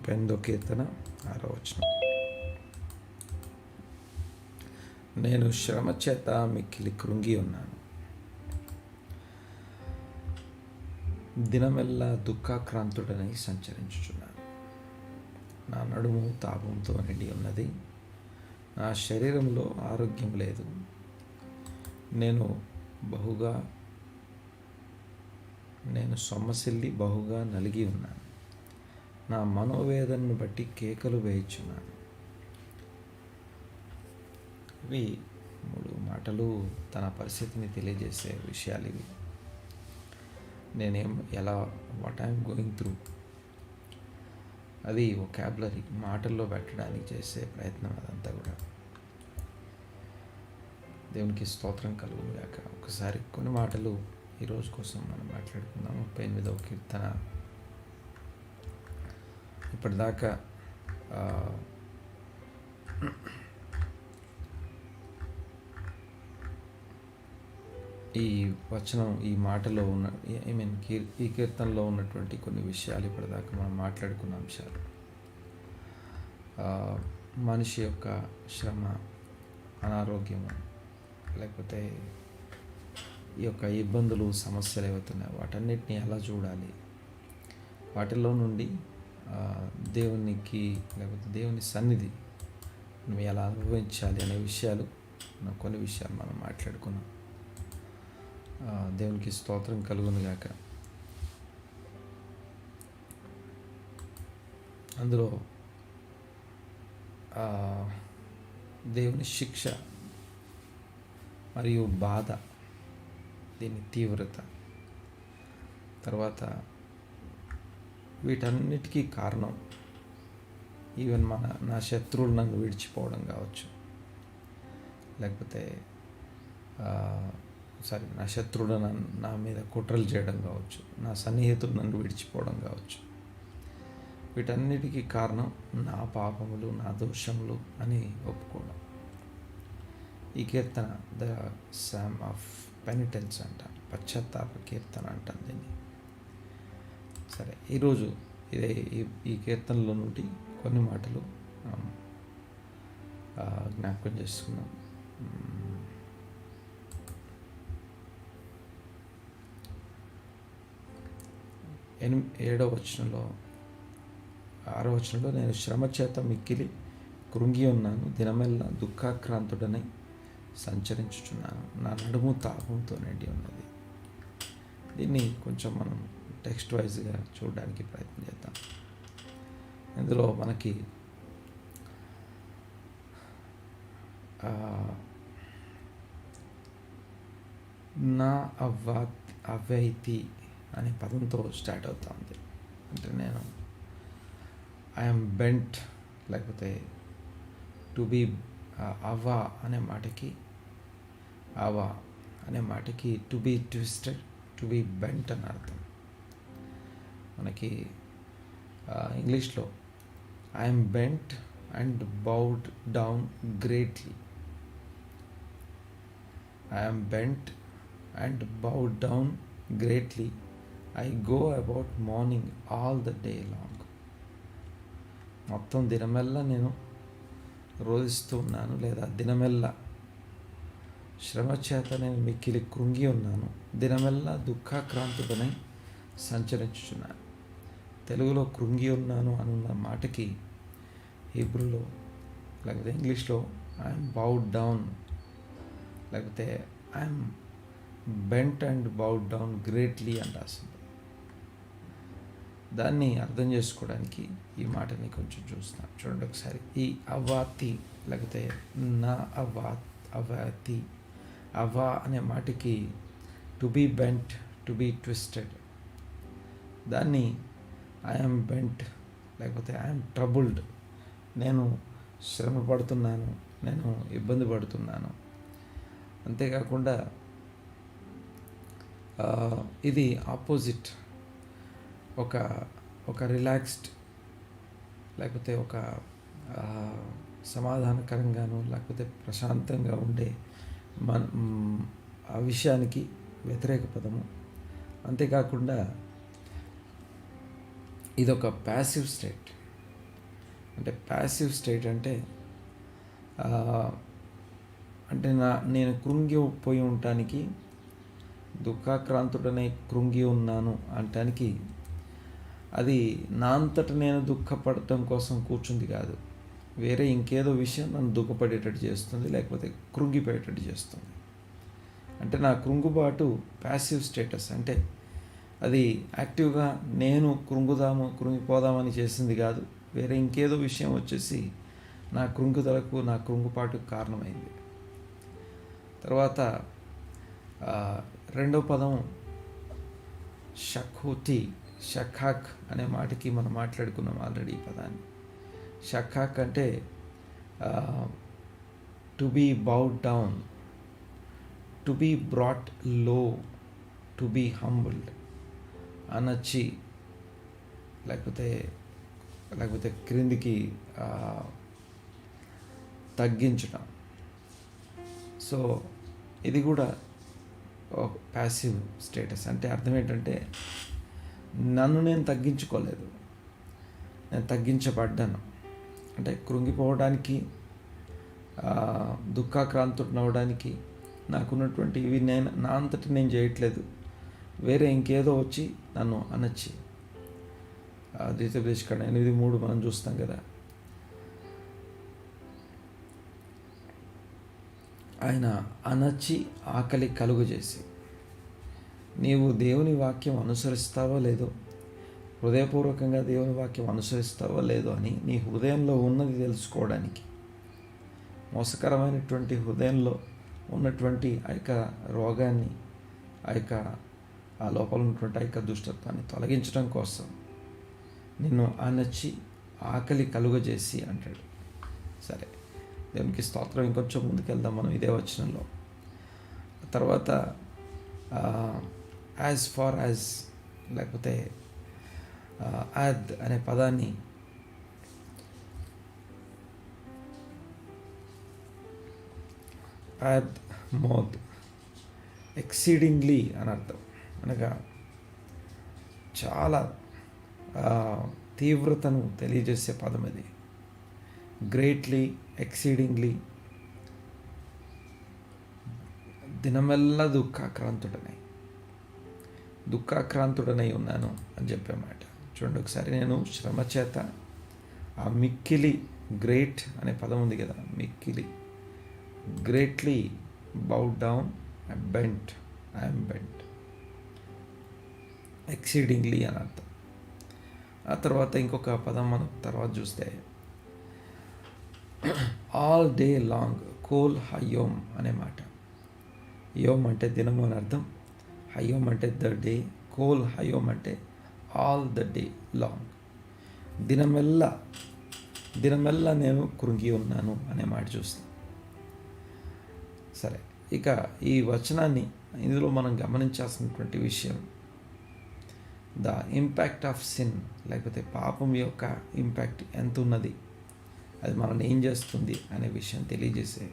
ముప్పై ఎనిమిదో కీర్తన ఆరో వచనం. నేను శ్రమ చేత మిక్కిలి కృంగి ఉన్నాను. దినమెల్లా దుఃఖాక్రాంతుడనై సంచరించుచున్నాను. నా నడుము తాపంతో నిండి ఉన్నది. నా శరీరంలో ఆరోగ్యం లేదు. నేను బహుగా నేను సొమ్మసిల్లి బహుగా నలిగి ఉన్నాను. నా మనోవేదనను బట్టి కేకలు వేయించున్నాను. ఇవి మూడు మాటలు తన పరిస్థితిని తెలియజేసే విషయాలు ఇవి. నేనేం ఎలా వాట్ ఐఎమ్ గోయింగ్ త్రూ అది క్యాబ్లరీ మాటల్లో పెట్టడానికి చేసే ప్రయత్నం అదంతా కూడా. దేవునికి స్తోత్రం కలుగుగాక ఒకసారి కొన్ని మాటలు ఈరోజు కోసం మనం మాట్లాడుకుందాం. ముప్పై ఎనిమిదవ కీర్తన ఇప్పటిదాకా ఈ వచనం ఈ మాటలో ఉన్న ఐ మీన్ కీర్ ఈ కీర్తనలో ఉన్నటువంటి కొన్ని విషయాలు ఇప్పటిదాకా మనం మాట్లాడుకున్న అంశాలు. మనిషి యొక్క శ్రమ అనారోగ్యము లేకపోతే ఈ యొక్క ఇబ్బందులు సమస్యలు ఏవైతున్నాయో వాటన్నిటిని ఎలా చూడాలి? వాటిలో నుండి దేవునికి లేకపోతే దేవుని సన్నిధి మనం ఎలా అనుభవించాలి అనే విషయాలు కొన్ని విషయాలు మనం మాట్లాడుకున్నాం. దేవునికి స్తోత్రం కలుగును గాక. అందులో దేవుని శిక్ష మరియు బాధ దీని తీవ్రత. తర్వాత వీటన్నిటికీ కారణం ఈవెన్ మన నా శత్రువులు నన్ను విడిచిపోవడం కావచ్చు. లేకపోతే సారీ నా శత్రువులు నన్ను నా మీద కుట్రలు చేయడం కావచ్చు. నా సన్నిహితులు నన్ను విడిచిపోవడం కావచ్చు. వీటన్నిటికీ కారణం నా పాపములు నా దోషములు అని ఒప్పుకోవడం. ఈ కీర్తన ద సామ్ ఆఫ్ పెనిటెన్స్ అంట పశ్చాత్తాప కీర్తన అంటాను దీన్ని. సరే ఈరోజు ఇదే ఈ ఈ కీర్తనలో నుండి కొన్ని మాటలు జ్ఞాపకం చేసుకున్నాం ఎని ఏడవ వచనంలో ఆరో వచనంలో నేను శ్రమ చేత మిక్కిలి కృంగి ఉన్నాను దినమెల్లా దుఃఖాక్రాంతుడనై సంచరించుచున్నాను. నా నడుము తాపంతో నిండి ఉన్నది. దీన్ని కొంచెం మనం టెక్స్ట్ వైజ్గా చూడడానికి ప్రయత్నం చేద్దాం. ఇందులో మనకి నా అవ్వా అవ్వైతి అనే పదంతో స్టార్ట్ అవుతా ఉంది అంటే నేను ఐఎమ్ బెంట్ లేకపోతే టు బీ అవ్వా అనే మాటకి అవా అనే మాటకి to be twisted to be bent అని అర్థం. మనకి ఇంగ్లీష్లో. I'm bent and bowed down greatly I'm bent and bowed down greatly I go about mourning all the day long మొత్తం దినమెల్లా నేను రోధిస్తూ ఉన్నాను లేదా దినమెల్లా శ్రమ చేత నేను మిక్కిలి కృంగి ఉన్నాను. దినమెల్లా దుఃఖాక్రాంతిపై సంచరించుచున్నాను. తెలుగులో కృంగి ఉన్నాను అనున్న మాటకి హీబ్రూలో లేకపోతే ఇంగ్లీష్లో ఐఎమ్ బౌడ్ డౌన్ లేకపోతే I'm bent and bowed down greatly అని రాసింది. దాన్ని అర్థం చేసుకోవడానికి ఈ మాటని కొంచెం చూస్తున్నాం. చూడండి ఒకసారి. ఈ అవాతి లేకపోతే నా అవా అవాతి అవా అనే మాటకి to be bent to be twisted దాన్ని ఐఎమ్ బెంట్ లేకపోతే ఐఎమ్ ట్రబుల్డ్ నేను శ్రమ పడుతున్నాను. నేను ఇబ్బంది పడుతున్నాను. అంతేకాకుండా ఇది ఆపోజిట్ ఒక ఒక రిలాక్స్డ్ లేకపోతే ఒక సమాధానకరంగాను లేకపోతే ప్రశాంతంగా ఉండే మన ఆ విషయానికి వ్యతిరేక పదము. అంతేకాకుండా ఇదొక ప్యాసివ్ స్టేట్ అంటే ప్యాసివ్ స్టేట్ అంటే అంటే నా నేను కృంగిపోయి ఉండటానికి దుఃఖాక్రాంతుడనే కృంగి ఉన్నాను అనటానికి అది నా అంతట నేను దుఃఖపడటం కోసం కూర్చుంది కాదు. వేరే ఇంకేదో విషయం నన్ను దుఃఖపడేటట్టు చేస్తుంది లేకపోతే కృంగిపోయేటట్టు చేస్తుంది. అంటే నా కృంగుబాటు ప్యాసివ్ స్టేటస్ అంటే అది యాక్టివ్గా నేను కృంగుదాము కృంగిపోదామని చేసింది కాదు. వేరే ఇంకేదో విషయం వచ్చేసి నా కృంగుదలకు నా కృంగుపాటుకు కారణమైంది. తర్వాత రెండో పదం షఖూతి షఖాక్ అనే మాటకి మనం మాట్లాడుకున్నాం ఆల్రెడీ ఈ పదాన్ని. షఖాక్ అంటే to be bowed down to be brought low to be humbled అనొచ్చి లేకపోతే లేకపోతే క్రిందికి తగ్గించడం సో ఇది కూడా ఒక ప్యాసివ్ స్టేటస్ అంటే అర్థం ఏంటంటే నన్ను నేను తగ్గించుకోలేదు. నేను తగ్గించబడ్డాను. అంటే కృంగిపోవడానికి దుఃఖాక్రాంతుడినవ్వడానికి దుఃఖాక్రాంతుడనవడానికి నాకున్నటువంటి ఇవి నేను నా అంతటి నేను చేయట్లేదు. వేరే ఇంకేదో వచ్చి నన్ను అనొచ్చి. ద్వితీయోపదేశకాండ ఎనిమిది మూడు మనం చూస్తాం కదా. ఆయన అనచి ఆకలి కలుగజేసి నీవు దేవుని వాక్యం అనుసరిస్తావో లేదో హృదయపూర్వకంగా దేవుని వాక్యం అనుసరిస్తావో లేదో అని నీ హృదయంలో ఉన్నది తెలుసుకోవడానికి మోసకరమైనటువంటి హృదయంలో ఉన్నటువంటి ఆ యొక్క రోగాన్ని ఆ యొక్క ఆ లోపల ఉన్నటువంటి ఆ యొక్క దుష్టత్వాన్ని తొలగించడం కోసం నిన్ను అనచి ఆకలి కలుగజేసి అంటాడు. సరే దేవునికి స్తోత్రం. ఇంకొంచెం ముందుకెళ్దాం మనం ఇదే వచనంలో. తర్వాత యాజ్ ఫార్ యాజ్ లేకపోతే యాద్ అనే పదాన్ని యాద్ మోద్ ఎక్సీడింగ్లీ అని అర్థం. అనగా చాలా తీవ్రతను తెలియజేసే పదం ఇది. Greatly exceedingly దినమెల్లా దుఃఖాక్రాంతుడనై. దుఃఖాక్రాంతుడనై ఉన్నాను అని చెప్పే మాట. చూడండి ఒకసారి నేను శ్రమ చేత ఆ మిక్కిలి గ్రేట్ అనే పదం ఉంది కదా మిక్కిలి. Greatly bow down I bent I'm bent exceedingly అని అర్థం. ఆ తర్వాత ఇంకొక పదం మనం తర్వాత చూస్తే ఆల్ డే లాంగ్ కోల్ హయోమ్ అనే మాట. యోమ్ అంటే దినము అని అర్థం. హయోమ్ అంటే ద డే కోల్ హయోమ్ అంటే ఆల్ ద డే లాంగ్ దినమెల్లా దినమెల్లా నేను కృంగి ఉన్నాను అనే మాట చూస్తాను సరే ఇక ఈ వచనాన్ని ఇందులో మనం గమనించాల్సినటువంటి విషయం ద ఇంపాక్ట్ ఆఫ్ సిన్ లేకపోతే పాపం యొక్క ఇంపాక్ట్ ఎంత ఉన్నది అది మనల్ని ఏం చేస్తుంది అనే విషయం తెలియజేసే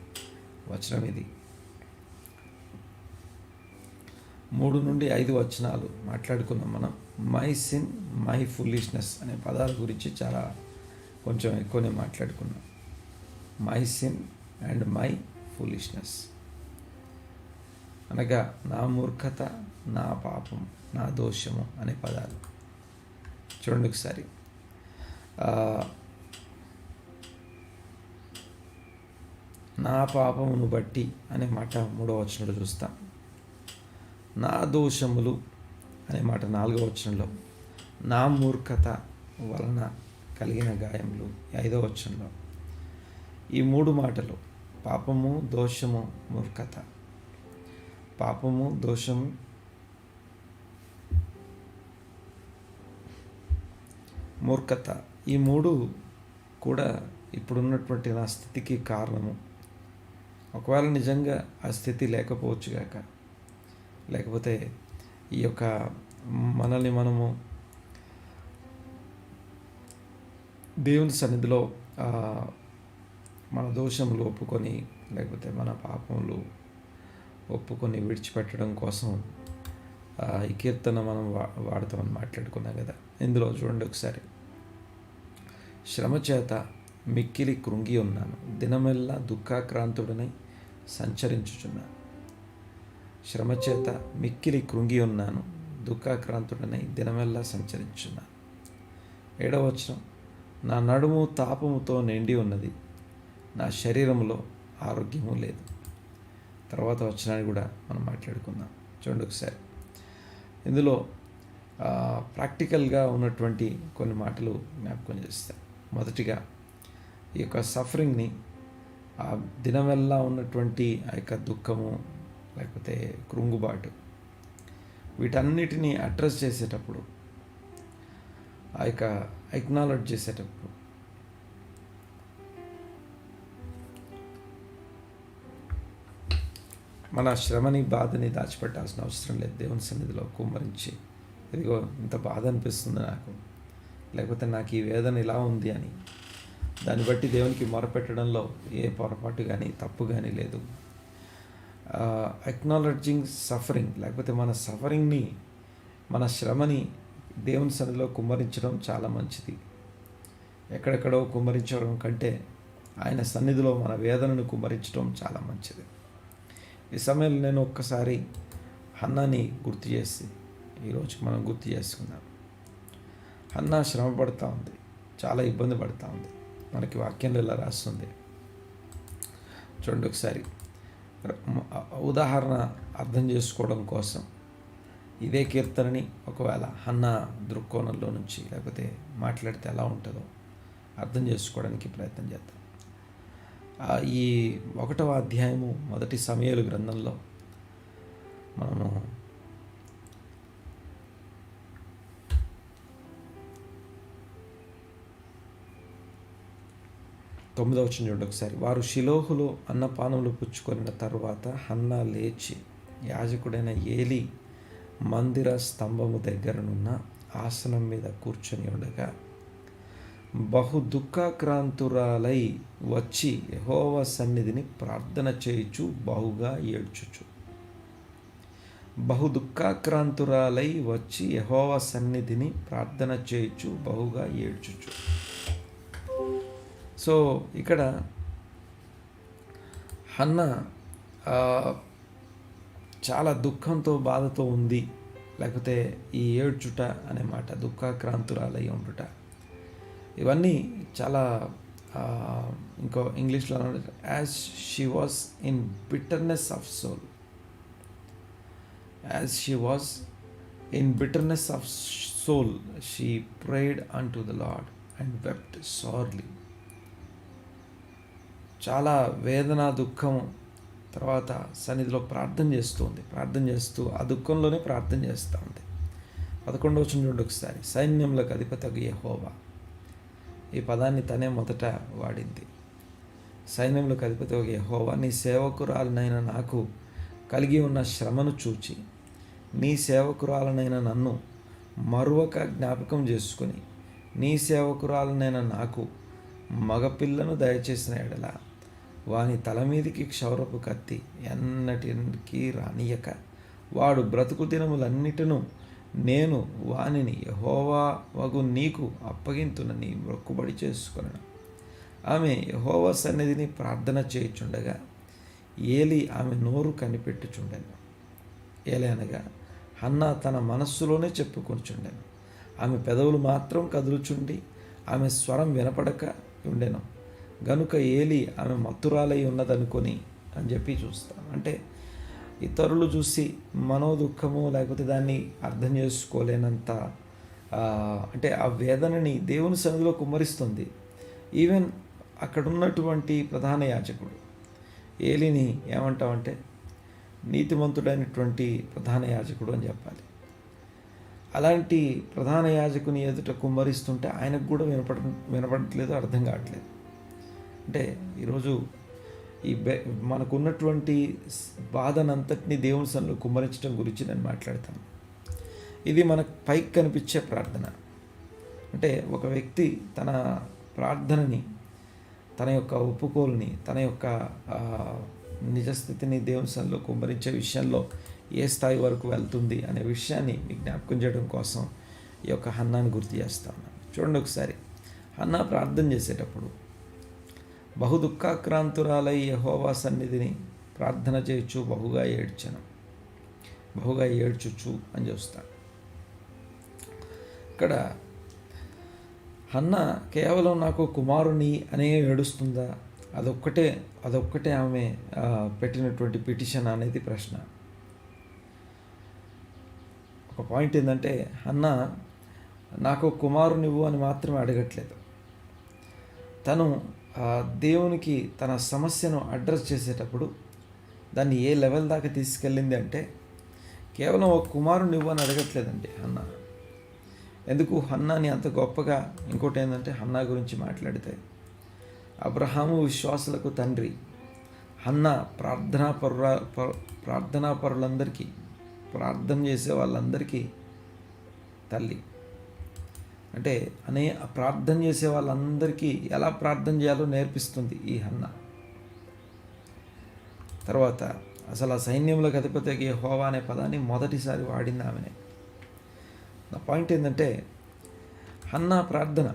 వచనం ఇది. మూడు నుండి ఐదు వచనాలు మాట్లాడుకున్నాం మనం. మై సిన్ మై ఫుల్లిష్నెస్ అనే పదాల గురించి చాలా కొంచెం ఎక్కువనే మాట్లాడుకున్నాం. My sin and my foolishness అనగా నా మూర్ఖత నా పాపం. నా దోషము అనే పదాలు. చూడండి ఒకసారి. నా పాపమును బట్టి అనే మాట మూడో వచనంలో చూస్తాం. నా దోషములు అనే మాట నాలుగో వచనంలో. నా మూర్ఖత వలన కలిగిన గాయములు. ఐదో వచనంలో. ఈ మూడు మాటలు పాపము దోషము మూర్ఖత. పాపము దోషము మూర్ఖత. ఈ మూడు కూడా ఇప్పుడున్నటువంటి నా స్థితికి కారణము. ఒకవేళ నిజంగా ఆ స్థితి లేకపోవచ్చు గాక లేకపోతే ఈ యొక్క మనల్ని మనము దేవుని సన్నిధిలో మన దోషములు ఒప్పుకొని లేకపోతే మన పాపములు ఒప్పుకొని విడిచిపెట్టడం కోసం ఆ, ఈ కీర్తన మనం వా వాడతామని మాట్లాడుకున్నాం కదా. ఇందులో చూడండి ఒకసారి. శ్రమచేత మిక్కిలి కృంగి ఉన్నాను దినమెల్లా దుఃఖాక్రాంతుడనై సంచరించుచున్నాను. శ్రమచేత మిక్కిలి కృంగి ఉన్నాను దుఃఖాక్రాంతుడనై దినమెల్లా సంచరించున్నాను ఏడవచనం నా నడుము తాపముతో నిండి ఉన్నది. నా శరీరంలో ఆరోగ్యము లేదు. తర్వాత వచ్చినాన్ని కూడా మనం మాట్లాడుకుందాం. చూడండి ఒకసారి. ఇందులో ప్రాక్టికల్గా ఉన్నటువంటి కొన్ని మాటలు జ్ఞాపకం చేస్తాయి మొదటిగా ఈ యొక్క సఫరింగ్ని ఆ దినమెల్లా ఉన్నటువంటి ఆ యొక్క దుఃఖము లేకపోతే కృంగుబాటు వీటన్నిటినీ అడ్రస్ చేసేటప్పుడు ఆ యొక్క ఎక్నాలజ్ చేసేటప్పుడు మన శ్రమని బాధని దాచిపెట్టాల్సిన అవసరం లేదు. దేవుని సన్నిధిలో కుమ్మరించి ఇదిగో ఇంత బాధ అనిపిస్తుంది నాకు. లేకపోతే నాకు ఈ వేదన ఇలా ఉంది అని. దాన్ని బట్టి దేవునికి మొరపెట్టడంలో ఏ పొరపాటు కానీ తప్పు కానీ లేదు. ఎక్నాలజింగ్ సఫరింగ్ లేకపోతే మన సఫరింగ్ని మన శ్రమని దేవుని సన్నిలో కుమ్మరించడం చాలా మంచిది. ఎక్కడెక్కడో కుమ్మరించడం కంటే ఆయన సన్నిధిలో మన వేదనను కుమ్మరించడం చాలా మంచిది. ఈ సమయంలో నేను ఒక్కసారి అన్నాని గుర్తు చేసి ఈరోజు మనం గుర్తు చేసుకున్నాను అన్న శ్రమ పడుతూ ఉంది. చాలా ఇబ్బంది పడుతూ ఉంది. మనకి వాక్యంలో ఇలా రాస్తుంది. చూడండి ఒకసారి. ఉదాహరణ అర్థం చేసుకోవడం కోసం ఇదే కీర్తనని ఒకవేళ అన్న దృక్కోణంలో నుంచి లేకపోతే మాట్లాడితే ఎలా ఉంటుందో అర్థం చేసుకోవడానికి ప్రయత్నం చేద్దాం. ఈ ఒకటవ అధ్యాయము మొదటి సమయాలు గ్రంథంలో మనము తొమ్మిదవ వచ్చిన చూడండి ఒకసారి వారు శిలోహులు అన్నపానములు పుచ్చుకొనిన తర్వాత హన్నా లేచి యాజకుడైన ఏలి మందిర స్తంభము దగ్గరనున్న ఆసనం మీద కూర్చొని ఉండగా బహు దుఃఖాక్రాంతురాలై వచ్చి యహోవ సన్నిధిని ప్రార్థన చేయుచు బహుగా ఏడ్చుచు. బహు దుఃఖాక్రాంతురాలై వచ్చి యహోవ సన్నిధిని ప్రార్థన చేయుచు బహుగా ఏడ్చుచు. సో ఇక్కడ హన్న చాలా దుఃఖంతో బాధతో ఉంది. లేకపోతే ఈ ఏడ్చుట అనే మాట దుఃఖాక్రాంతురాలయ్యి ఉండుట. ఇవన్నీ చాలా ఇంకో ఇంగ్లీష్లో as she was in bitterness of soul as she was in bitterness of soul she prayed unto the Lord and wept sorely చాలా వేదన దుఃఖం తర్వాత సన్నిధిలో ప్రార్థన చేస్తుంది. ప్రార్థన చేస్తూ ఆ దుఃఖంలోనే ప్రార్థన చేస్తూ ఉంది. పదకొండవ చూడండి ఒకసారి. సైన్యంలోకి అధిపతి యహోవా. ఈ పదాన్ని తనే మొదట వాడింది. సైన్యంలోకి అధిపతి ఒక యహోవా నీ సేవకురాలనైన నాకు కలిగి ఉన్న శ్రమను చూచి నీ సేవకురాలనైన నన్ను మరువక జ్ఞాపకం చేసుకుని నీ సేవకురాలనైన నాకు మగపిల్లను దయచేసిన ఎడల వాని తల మీదికి క్షౌరపు కత్తి ఎన్నటికి రానియక వాడు బ్రతుకు దినములన్నిటినూ నేను వానిని యహోవా వగు నీకు అప్పగింతునని మొక్కుబడి చేసుకున్నాను ఆమె యహోవా సన్నిధిని ప్రార్థన చేయుచుండగా ఏలి ఆమె నోరు కనిపెట్టుచుండెను. ఏలనగా హన్న తన మనస్సులోనే చెప్పుకొనిచుండెను. ఆమె పెదవులు మాత్రం కదులుచుండి ఆమె స్వరం వినపడక ఉండెను. గనుక ఏలి ఆమె మత్తురాలై ఉన్నదనుకొని అని చెప్పి చూస్తాం. అంటే ఇతరులు చూసి మనోదుఖము లేకపోతే దాన్ని అర్థం చేసుకోలేనంత అంటే ఆ వేదనని దేవుని సన్నిధిలో కుమ్మరిస్తుంది. ఈవెన్ అక్కడ ఉన్నటువంటి ప్రధాన యాజకుడు ఏలిని ఏమంటామంటే నీతిమంతుడైనటువంటి ప్రధాన యాజకుడు అని చెప్పాలి. అలాంటి ప్రధాన యాజకుని ఎదుట కుమ్మరిస్తుంటే ఆయనకు కూడా వినపడ వినపడట్లేదు అర్థం కావట్లేదు. అంటే ఈరోజు ఈ బె మనకున్నటువంటి బాధనంతటిని దేవుని సన్ను కుమ్మరించడం గురించి నేను మాట్లాడతాను. ఇది మనకు పైకి కనిపించే ప్రార్థన. అంటే ఒక వ్యక్తి తన ప్రార్థనని తన యొక్క ఒప్పుకోలుని తన యొక్క నిజస్థితిని దేవుని సన్నిలో కుమ్మరించే విషయంలో ఏ స్థాయి వరకు వెళ్తుంది అనే విషయాన్ని మీకు జ్ఞాపకం చేయడం కోసం ఈ యొక్క హన్నాన్ని గుర్తు చేస్తాను. చూడండి ఒకసారి. హన్నా ప్రార్థన చేసేటప్పుడు బహు దుఃఖాక్రాంతురాలై యహోవా సన్నిధిని ప్రార్థన చేయొచ్చు బహుగా ఏడ్చను. బహుగా ఏడ్చుచ్చు అని చూస్తాను ఇక్కడ హన్న కేవలం నాకు కుమారుని అనే ఏడుస్తుందా? అదొక్కటే అదొక్కటే ఆమె పెట్టినటువంటి పిటిషన్ అనేది ప్రశ్న. ఒక పాయింట్ ఏంటంటే అన్న నాకు కుమారునివ్వు అని మాత్రమే అడగట్లేదు. తను దేవునికి తన సమస్యను అడ్రస్ చేసేటప్పుడు దాన్ని ఏ లెవెల్ దాకా తీసుకెళ్ళింది అంటే కేవలం ఒక కుమారుని ఇవ్వని అడగట్లేదండి హన్న. ఎందుకు హన్నాని అంత గొప్పగా ఇంకోటి ఏంటంటే హన్నా గురించి మాట్లాడితే అబ్రహాము విశ్వాసులకు తండ్రి హన్న ప్రార్థనా పరుల ప్రార్థనా పరులందరికీ ప్రార్థన చేసే వాళ్ళందరికీ తల్లి. అంటే అనే ప్రార్థన చేసే వాళ్ళందరికీ ఎలా ప్రార్థన చేయాలో నేర్పిస్తుంది ఈ హన్న. తర్వాత అసలు ఆ సైన్యంలో అధిపతికి హోవా అనే పదాన్ని మొదటిసారి వాడింది ఆమెనే. నా పాయింట్ ఏంటంటే హన్నా ప్రార్థన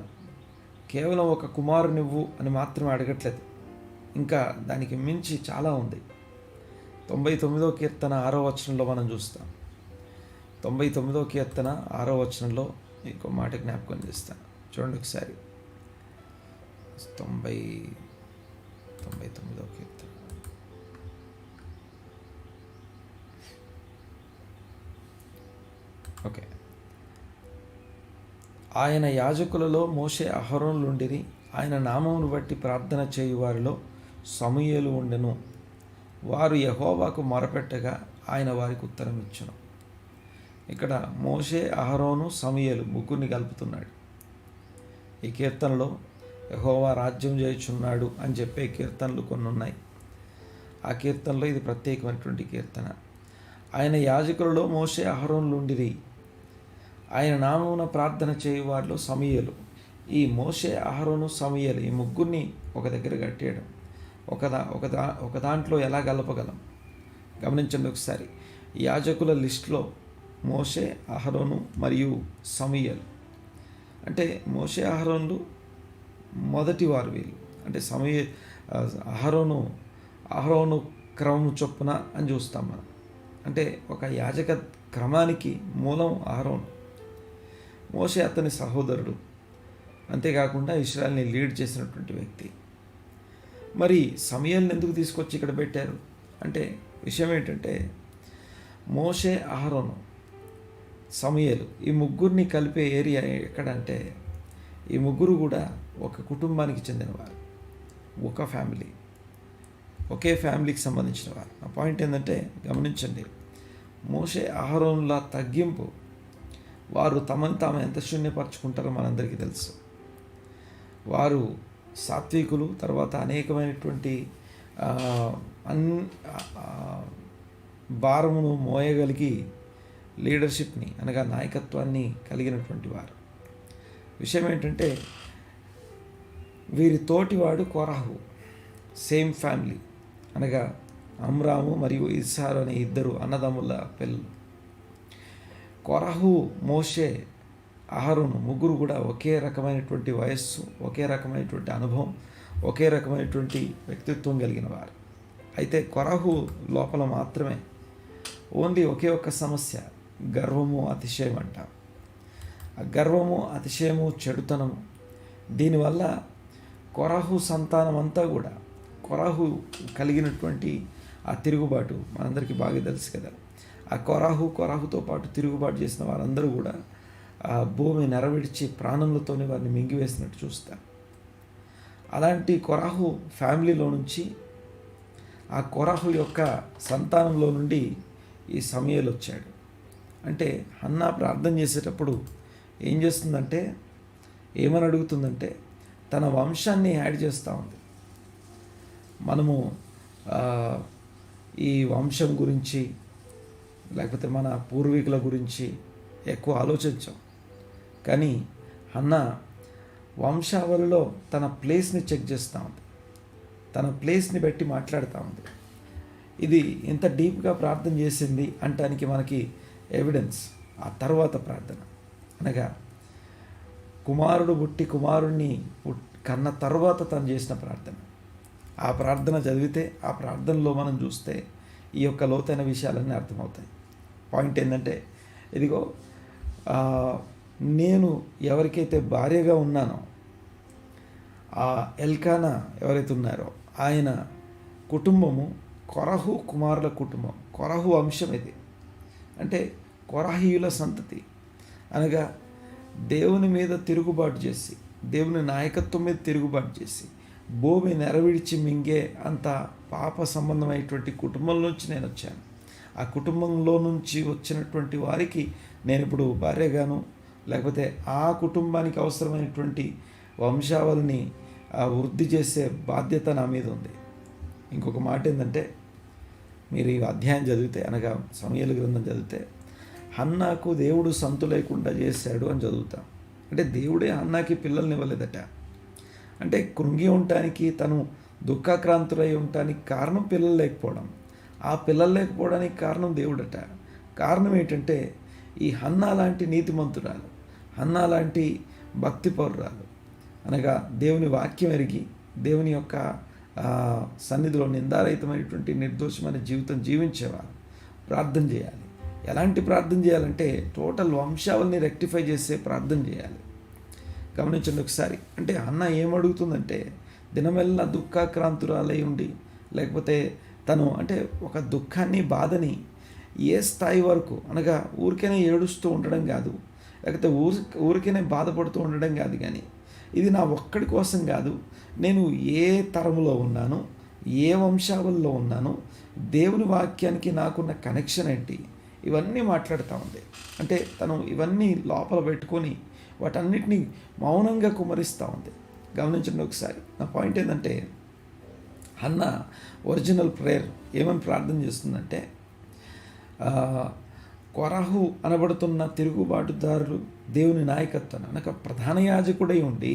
కేవలం ఒక కుమారునివ్వు అని మాత్రమే అడగట్లేదు. ఇంకా దానికి మించి చాలా ఉంది. తొంభై తొమ్మిదో కీర్తన ఆరో వచనంలో మనం చూస్తాం. తొంభై తొమ్మిదో కీర్తన ఆరో వచనంలో ఇంకో మాట జ్ఞాపకం చేస్తాను చూడండి ఒకసారి. తొంభై తొంభై తొమ్మిదో కీర్తన ఓకే. ఆయన యాజకులలో మోసే అహరోన్లుండిరి. ఆయన నామమును బట్టి ప్రార్థన చేయు వారిలో ఉండెను. వారు యహోవాకు మొరపెట్టగా ఆయన వారికి ఉత్తరం ఇచ్చును ఇక్కడ మోషే అహరోను సమయలు ముగ్గురిని కలుపుతున్నాడు. ఈ కీర్తనలో యహోవా రాజ్యం చేయుచున్నాడు అని చెప్పే కీర్తనలు కొన్ని ఉన్నాయి. ఆ కీర్తనలో ఇది ప్రత్యేకమైనటువంటి కీర్తన. ఆయన యాజకులలో మోసే అహరోన్లుండిరి ఆయన నామమున ప్రార్థన చేయు వారిలో సమయలు. ఈ మోసే అహరోను సమయలు ఈ ముగ్గురిని ఒక దగ్గర కట్టేయడం. ఒకదా ఒకదా ఒక దాంట్లో ఎలా కలపగలం? గమనించండి ఒకసారి. యాజకుల లిస్టులో మోషే అహరోను మరియు సమయలు. అంటే మోషే అహరోన్లు మొదటి వారు వీళ్ళు. అంటే సమయ అహరోను అహరోను క్రమం చొప్పున అని చూస్తాం మనం. అంటే ఒక యాజక క్రమానికి మూలం అహరోను. మోషే అతని సహోదరుడు. అంతేకాకుండా ఇస్రాయల్ని లీడ్ చేసినటువంటి వ్యక్తి. మరి సమయాన్ని ఎందుకు తీసుకొచ్చి ఇక్కడ పెట్టారు? అంటే విషయం ఏంటంటే మోషే అహరోను సమయలు. ఈ ముగ్గురిని కలిపే ఏరియా ఎక్కడంటే ఈ ముగ్గురు కూడా ఒక కుటుంబానికి చెందినవారు. ఒక ఫ్యామిలీ. ఒకే ఫ్యామిలీకి సంబంధించిన వారు. నా పాయింట్ ఏంటంటే గమనించండి. మోసే ఆహారంలా తగ్గింపు వారు తమను తాము ఎంత శూన్యపరచుకుంటారో మనందరికీ తెలుసు. వారు సాత్వికులు తర్వాత అనేకమైనటువంటి అన్ భారమును మోయగలిగి లీడర్షిప్ని అనగా నాయకత్వాన్ని కలిగినటువంటి వారు. విషయం ఏంటంటే వీరి తోటివాడు కోరాహు సేమ్ ఫ్యామిలీ. అనగా అమ్రాము మరియు ఇస్సారు అనే ఇద్దరు అన్నదమ్ముల పిల్లలు. కొరహు మోషే అహరును ముగ్గురు కూడా ఒకే రకమైనటువంటి వయస్సు ఒకే రకమైనటువంటి అనుభవం ఒకే రకమైనటువంటి వ్యక్తిత్వం కలిగిన వారు. అయితే కొరహు లోపల మాత్రమే ఓన్లీ ఒకే ఒక్క సమస్య గర్వము అతిశయం అంటాం. ఆ గర్వము అతిశయము చెడుతనము దీనివల్ల కొరాహు సంతానం అంతా కూడా కొరాహు కలిగినటువంటి ఆ తిరుగుబాటు మనందరికీ బాగా తెలుసు కదా. ఆ కొరాహు కొరాహుతో పాటు తిరుగుబాటు చేసిన వారందరూ కూడా ఆ భూమి నెరవేర్చి ప్రాణములతోనే వారిని మింగివేసినట్టు చూస్తారు. అలాంటి కొరాహు ఫ్యామిలీలో నుంచి ఆ కొరాహు యొక్క సంతానంలో నుండి ఈ సమయాలు వచ్చాడు. అంటే అన్న ప్రార్థన చేసేటప్పుడు ఏం చేస్తుందంటే ఏమని అడుగుతుందంటే తన వంశాన్ని యాడ్ చేస్తూ ఉంది. మనము ఈ వంశం గురించి లేకపోతే మన పూర్వీకుల గురించి ఎక్కువ ఆలోచించాం. కానీ అన్న వంశావళిలో తన ప్లేస్ని చెక్ చేస్తూ ఉంది. తన ప్లేస్ని బట్టి మాట్లాడుతూ ఉంది. ఇది ఇంత డీప్గా ప్రార్థన చేసింది అంటానికి మనకి ఎవిడెన్స్ ఆ తర్వాత ప్రార్థన. అనగా కుమారుడు పుట్టి కుమారుణ్ణి కన్న తర్వాత తను చేసిన ప్రార్థన. ఆ ప్రార్థన చదివితే ఆ ప్రార్థనలో మనం చూస్తే ఈ యొక్క లోతైన విషయాలన్నీ అర్థమవుతాయి. పాయింట్ ఏంటంటే ఇదిగో నేను ఎవరికైతే భార్యగా ఉన్నానో ఆ ఎల్కానా ఎవరైతే ఉన్నారో ఆయన కుటుంబము కొరహు కుమారుల కుటుంబం కొరహు వంశం ఇది. అంటే కొరహీయుల సంతతి. అనగా దేవుని మీద తిరుగుబాటు చేసి దేవుని నాయకత్వం మీద తిరుగుబాటు చేసి భూమి నెరవిడిచి మింగే అంత పాప సంబంధమైనటువంటి కుటుంబం నుంచి నేను వచ్చాను. ఆ కుటుంబంలో నుంచి వచ్చినటువంటి వారికి నేను ఇప్పుడు భార్యగాను లేకపోతే ఆ కుటుంబానికి అవసరమైనటువంటి వంశావళిని వృద్ధి చేసే బాధ్యత నా మీద ఉంది. ఇంకొక మాట ఏంటంటే మీరు ఈ అధ్యాయం చదివితే అనగా సమయాల గ్రంథం చదివితే హన్నాకు దేవుడు సంతు లేకుండా చేశాడు అని చదువుతాం. అంటే దేవుడే హన్నాకి పిల్లల్ని ఇవ్వలేదట. అంటే కృంగి ఉండటానికి తను దుఃఖాక్రాంతులై ఉండటానికి కారణం పిల్లలు లేకపోవడం. ఆ పిల్లలు లేకపోవడానికి కారణం దేవుడట. కారణం ఏంటంటే ఈ హన్నా లాంటి నీతిమంతురాలు హన్నా లాంటి భక్తి పౌరురాలు అనగా దేవుని వాక్యం ఎరిగి దేవుని యొక్క సన్నిధిలో నిందారహితమైనటువంటి నిర్దోషమైన జీవితం జీవించేవారు. ప్రార్థన చేయాలి. ఎలాంటి ప్రార్థన చేయాలంటే టోటల్ వంశావల్ని రెక్టిఫై చేసే ప్రార్థన చేయాలి. గమనించండి ఒకసారి. అంటే అన్న ఏమడుగుతుందంటే దినమెల్లా దుఃఖాక్రాంతురాలై ఉండి లేకపోతే తను అంటే ఒక దుఃఖాన్ని బాధని ఏ స్థాయి వరకు అనగా ఊరికైనా ఏడుస్తూ ఉండడం కాదు లేకపోతే ఊరి ఊరికైనా బాధపడుతూ ఉండడం కాదు కానీ ఇది నా ఒక్కడి కోసం కాదు నేను ఏ తరములో ఉన్నాను ఏ వంశావల్లో ఉన్నాను దేవుని వాక్యానికి నాకున్న కనెక్షన్ ఏంటి ఇవన్నీ మాట్లాడుతూ ఉంది. అంటే తను ఇవన్నీ లోపల పెట్టుకొని వాటన్నిటిని మౌనంగా కుమరిస్తూ ఉంది. గమనించండి ఒకసారి. నా పాయింట్ ఏంటంటే అన్న ఒరిజినల్ ప్రేయర్ ఏమని ప్రార్థన చేస్తుందంటే కొరహు అనబడుతున్న తిరుగుబాటుదారులు దేవుని నాయకత్వం అనక ప్రధాన యాజకుడై ఉండి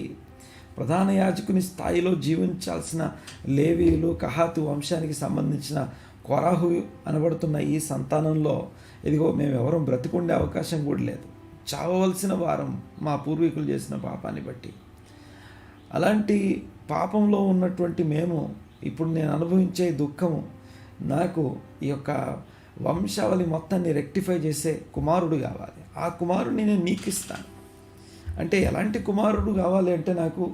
ప్రధాన యాజకుని స్థాయిలో జీవించాల్సిన లేవీలు కహాతు వంశానికి సంబంధించిన కొరాహు అనబడుతున్న ఈ సంతానంలో ఇదిగో మేము బ్రతికుండే అవకాశం కూడా లేదు. చావవలసిన వారం మా పూర్వీకులు చేసిన పాపాన్ని బట్టి. అలాంటి పాపంలో ఉన్నటువంటి మేము ఇప్పుడు నేను అనుభవించే దుఃఖము నాకు ఈ యొక్క వంశావళి మొత్తాన్ని రెక్టిఫై చేసే కుమారుడు కావాలి. ఆ కుమారుడిని నేను నీకిస్తాను. అంటే ఎలాంటి కుమారుడు కావాలి అంటే నాకు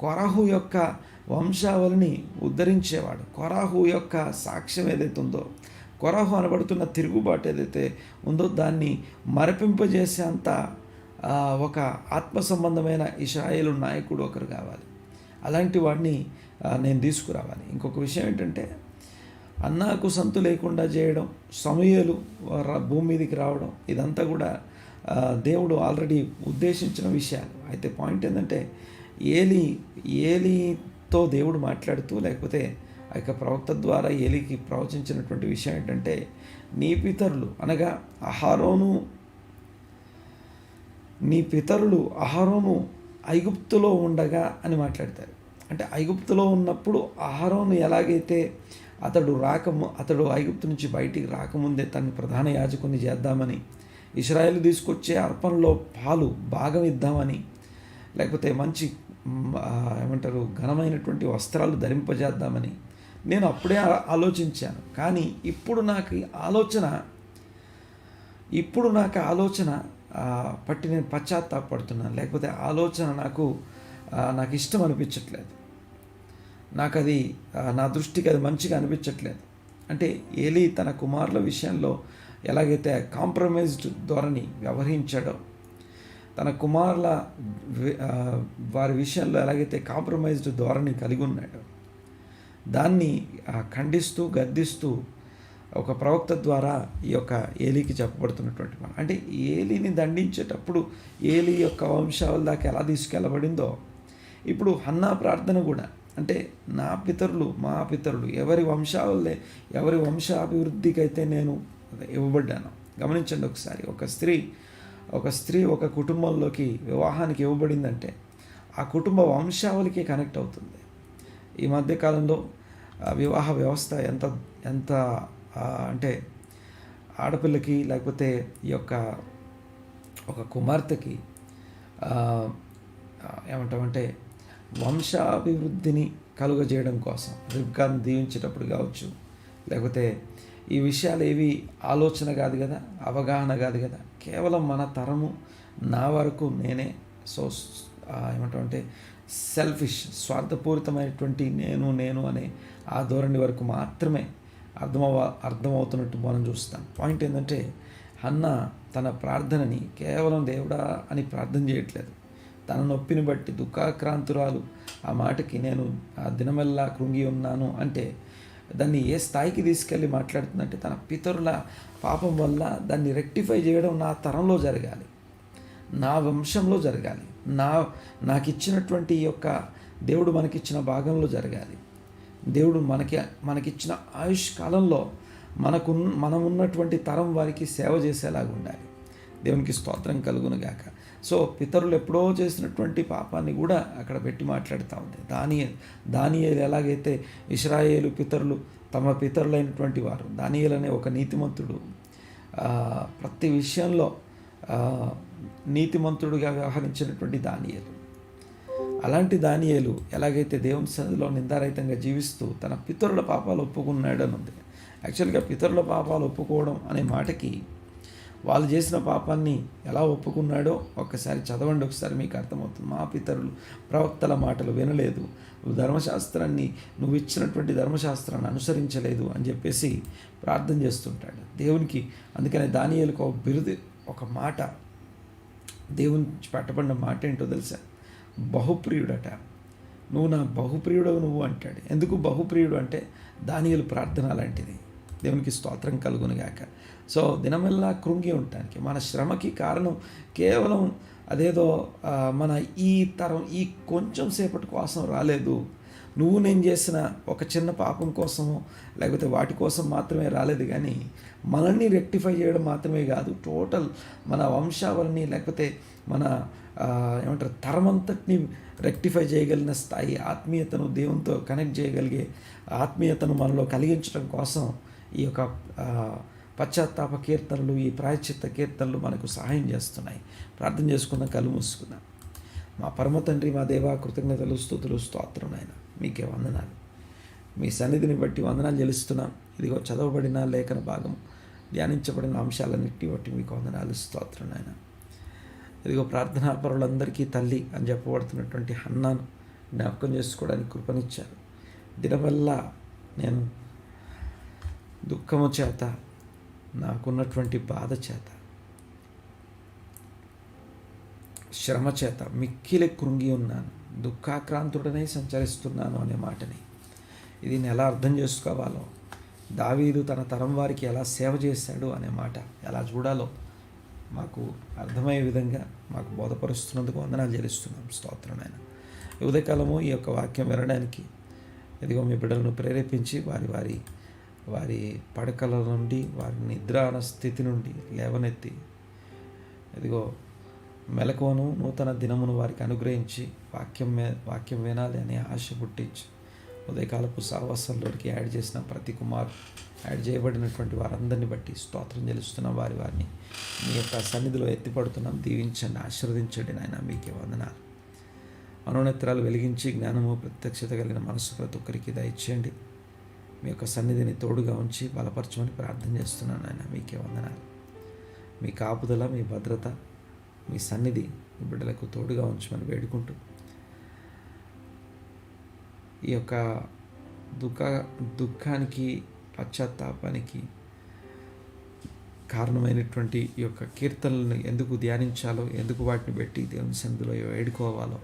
కొరహు యొక్క వంశావళిని ఉద్ధరించేవాడు. కొరాహు యొక్క సాక్ష్యం ఏదైతే ఉందో కొరాహు అనబడుతున్న తిరుగుబాటు ఏదైతే ఉందో దాన్ని మరపింపజేసే అంత ఒక ఆత్మ సంబంధమైన ఇషాయిలు నాయకుడు ఒకరు కావాలి. అలాంటి వాడిని నేను తీసుకురావాలి. ఇంకొక విషయం ఏంటంటే అన్నాకు సంతు లేకుండా చేయడం సమయలు ర- భూమి మీదకి రావడం ఇదంతా కూడా దేవుడు ఆల్రెడీ ఉద్దేశించిన విషయాలు. అయితే పాయింట్ ఏంటంటే ఏలి తో దేవుడు మాట్లాడుతూ లేకపోతే ఆ యొక్క ప్రవక్త ద్వారా ఏలికి ప్రవచించినటువంటి విషయం ఏంటంటే నీ పితరులు అనగా అహారోను నీ పితరులు అహరోను ఐగుప్తులో ఉండగా అని మాట్లాడతారు. అంటే ఐగుప్తులో ఉన్నప్పుడు అహరోను ఎలాగైతే అతడు రాకము అతడు ఐగుప్తు నుంచి బయటికి రాకముందే తన్ని ప్రధాన యాజకుని చేద్దామని ఇస్రాయేల్ తీసుకొచ్చే అర్పణలో పాలు భాగం ఇద్దామని లేకపోతే మంచి ఏమంటారు ఘనమైనటువంటి వస్త్రాలు ధరింపజేద్దామని నేను అప్పుడే ఆలోచించాను. కానీ ఇప్పుడు నాకు ఆలోచన ఇప్పుడు నాకు ఆలోచన పట్టి నేను పశ్చాత్తాపడుతున్నాను. లేకపోతే ఆలోచన నాకు నాకు ఇష్టం అనిపించట్లేదు. నాకు అది నా దృష్టికి అది మంచిగా అనిపించట్లేదు. అంటే ఏలి తన కుమారుల విషయంలో ఎలాగైతే కాంప్రమైజ్డ్ ధోరణి వ్యవహరించాడో తన కుమారుల వారి విషయంలో ఎలాగైతే కాంప్రమైజ్డ్ ధోరణి కలిగి ఉన్నాడు దాన్ని ఖండిస్తూ గద్దిస్తూ ఒక ప్రవక్త ద్వారా ఈ యొక్క ఏలీకి చెప్పబడుతున్నటువంటి మాట అంటే ఏలిని దండించేటప్పుడు ఏలి యొక్క వంశావళి దాకా ఎలా తీసుకెళ్ళబడిందో ఇప్పుడు హన్నా ప్రార్థన కూడా అంటే నా పితరులు మా పితరులు ఎవరి వంశావళి ఎవరి వంశాభివృద్ధికి అయితే నేను ఇవ్వబడ్డాను. గమనించండి ఒకసారి ఒక స్త్రీ ఒక స్త్రీ ఒక కుటుంబంలోకి వివాహానికి ఇవ్వబడిందంటే ఆ కుటుంబ వంశావళికి కనెక్ట్ అవుతుంది. ఈ మధ్యకాలంలో వివాహ వ్యవస్థ ఎంత ఎంత అంటే ఆడపిల్లకి లేకపోతే ఈ యొక్క ఒక కుమార్తెకి ఏమంటామంటే వంశాభివృద్ధిని కలుగజేయడం కోసం రిబ్కాను దీవించేటప్పుడు కావచ్చు లేకపోతే ఈ విషయాలు ఏవి ఆలోచన కాదు కదా అవగాహన కాదు కదా. కేవలం మన తరము నా వరకు నేనే. సో ఏమంటామంటే సెల్ఫిష్ స్వార్థపూరితమైనటువంటి నేను నేను అనే ఆ ధోరణి వరకు మాత్రమే అర్థమవ అర్థమవుతున్నట్టు మనం చూస్తాం. పాయింట్ ఏంటంటే అన్న తన ప్రార్థనని కేవలం దేవుడా అని ప్రార్థన చేయట్లేదు. తన నొప్పిని బట్టి దుఃఖాక్రాంతురాలు ఆ మాటకి నేను ఆ దినమెల్లా కృంగి ఉన్నాను అంటే దాన్ని ఏ స్థాయికి తీసుకెళ్ళి మాట్లాడుతుందంటే తన పితరుల పాపం వల్ల దాన్ని రెక్టిఫై చేయడం నా తరంలో జరగాలి. నా వంశంలో జరగాలి. నా నాకు ఇచ్చినటువంటి ఈ యొక్క దేవుడు మనకిచ్చిన భాగంలో జరగాలి. దేవుడు మనకి మనకిచ్చిన ఆయుష్ కాలంలో మనకు మనం ఉన్నటువంటి తరం వారికి సేవ చేసేలాగా ఉండాలి దేవునికి స్తోత్రం కలుగును గాక. సో పితరులు ఎప్పుడో చేసినటువంటి పాపాన్ని కూడా అక్కడ పెట్టి మాట్లాడుతూ ఉంది. దానియ దానియలు ఎలాగైతే ఇస్రాయేలు పితరులు తమ పితరులైనటువంటి వారు దానియేలు అనే ఒక నీతిమంతుడు ప్రతి విషయంలో నీతిమంతుడుగా వ్యవహరించినటువంటి దానియలు. అలాంటి దానియలు ఎలాగైతే దేవుని సన్నిధిలో నిందారహితంగా జీవిస్తూ తన పితరుల పాపాలు ఒప్పుకున్నాడని ఉంది యాక్చువల్గా పితరుల పాపాలు ఒప్పుకోవడం అనే మాటకి వాళ్ళు చేసిన పాపాన్ని ఎలా ఒప్పుకున్నాడో ఒక్కసారి చదవండి ఒకసారి మీకు అర్థమవుతుంది. మా పితరులు ప్రవక్తల మాటలు వినలేదు. నువ్వు ధర్మశాస్త్రాన్ని నువ్వు ఇచ్చినటువంటి ధర్మశాస్త్రాన్ని అనుసరించలేదు అని చెప్పేసి ప్రార్థన చేస్తుంటాడు. దేవునికి అందుకనే దానియలకు ఒక బిరుదు ఒక మాట. దేవుని పెట్టబడిన మాట ఏంటో తెలుసా? బహుప్రియుడట. నువ్వు నా బహుప్రియుడవు నువ్వు అంటాడు. ఎందుకు బహుప్రియుడు అంటే దానియలు ప్రార్థన లాంటిది. దేవునికి స్తోత్రం కలుగునుగాక. సో దినమెల్లా కృంగి ఉండటానికి మన శ్రమకి కారణం కేవలం అదేదో మన ఈ తరం ఈ కొంచెం సేపటి కోసం రాలేదు. నువ్వు నేను చేసిన ఒక చిన్న పాపం కోసము లేకపోతే వాటి కోసం మాత్రమే రాలేదు కానీ మనల్ని రెక్టిఫై చేయడం మాత్రమే కాదు. టోటల్ మన వంశావళిని లేకపోతే మన ఏమంటారు తరమంతటిని రెక్టిఫై చేయగలిగిన స్థాయి ఆత్మీయతను దేవునితో కనెక్ట్ చేయగలిగే ఆత్మీయతను మనలో కలిగించడం కోసం ఈ యొక్క పశ్చాత్తాప కీర్తనలు ఈ ప్రాయశ్చిత్త కీర్తనలు మనకు సహాయం చేస్తున్నాయి. ప్రార్థన చేసుకుందాం కళ్ళు మూసుకుందాం. మా పరమ తండ్రి మా దేవా కృతజ్ఞతలు స్థుతులు స్తోత్రం నాయన. మీకే వందనాలు. మీ సన్నిధిని బట్టి వందనాలు చెల్లిస్తున్నాం. ఇదిగో చదవబడిన లేఖన భాగం ధ్యానించబడిన అంశాలన్నిటి బట్టి మీకు వందనాలు స్తోత్రం నాయన. ఇదిగో ప్రార్థనా పరులందరికీ తల్లి అని చెప్పబడుతున్నటువంటి హన్నాను జ్ఞాపకం చేసుకోవడానికి కృపనిచ్చారు. దీనివల్ల నేను దుఃఖము చేత నాకున్నటువంటి బాధ చేత శ్రమ చేత మిక్కిలి కృంగి ఉన్నాను దుఃఖాక్రాంతుడనే సంచరిస్తున్నాను అనే మాటని. ఇది ఎలా అర్థం చేసుకోవాలో దావీదు తన తరం వారికి ఎలా సేవ చేశాడు అనే మాట ఎలా చూడాలో మాకు అర్థమయ్యే విధంగా మాకు బోధపరుస్తున్నందుకు వందనాలు చెల్లిస్తున్నాం. స్తోత్రమైన ఉదయకాలము ఈ యొక్క వాక్యం వినడానికి ఇదిగో మీ బిడ్డలను ప్రేరేపించి వారి వారి వారి పడకల నుండి వారి నిద్రాన స్థితి నుండి లేవనెత్తి ఇదిగో మెలకువను నూతన దినమును వారికి అనుగ్రహించి వాక్యం వాక్యం వినాలి అనే ఆశ పుట్టించి ఉదయకాలపు సావాసంలోకి యాడ్ చేసిన ప్రతి కుమార్ యాడ్ చేయబడినటువంటి వారందరిని బట్టి స్తోత్రం చెల్లిస్తున్న వారి వారిని మీ యొక్క సన్నిధిలో ఎత్తిపడుతున్నాం. దీవించండి ఆశీర్వదించండి నాయన మీకే వందనాలు. మనోనేత్రాలు వెలిగించి జ్ఞానము ప్రత్యక్షత కలిగిన మనసు ప్రతి ఒక్కరికి దయచేయండి. మీ యొక్క సన్నిధిని తోడుగా ఉంచి బలపరచమని ప్రార్థన చేస్తున్నాను ఆయన మీకే వందనాలు. మీ కాపుదల మీ భద్రత మీ సన్నిధి మీ బిడ్డలకు తోడుగా ఉంచమని వేడుకుంటూ ఈ యొక్క దుఃఖ దుఃఖానికి పశ్చాత్తాపానికి కారణమైనటువంటి ఈ యొక్క కీర్తనలను ఎందుకు ధ్యానించాలో ఎందుకు వాటిని పెట్టి దేవుని సందులో వేడుకోవాలో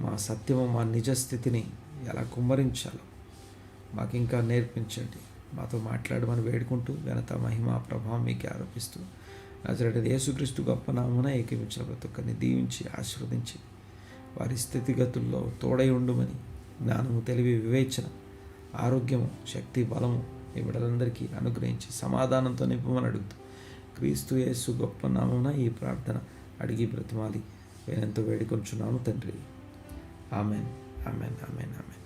మా సత్యము మా నిజస్థితిని ఎలా కుమ్మరించాలో మాకు ఇంకా నేర్పించండి. మాతో మాట్లాడమని వేడుకుంటూ ఘనత మహిమ ప్రభావం మీకు ఆరోపిస్తూ నజరటి యేసుక్రీస్తు గొప్ప నామున ఏకీపించిన ప్రతి ఒక్కరిని దీవించి ఆశీర్వదించి వారి స్థితిగతుల్లో తోడై ఉండుమని జ్ఞానము తెలివి వివేచన ఆరోగ్యము శక్తి బలము ఈ బిడ్డలందరికీ అనుగ్రహించి సమాధానంతో నింపమని అడుగుతూ క్రీస్తు యేసు గొప్ప నామున ఈ ప్రార్థన అడిగి బ్రతిమాలి. వేనంతో వేడుకొంచున్నాను తండ్రి. ఆమెన్. ఆమెన్. ఆమెన్. ఆమెన్.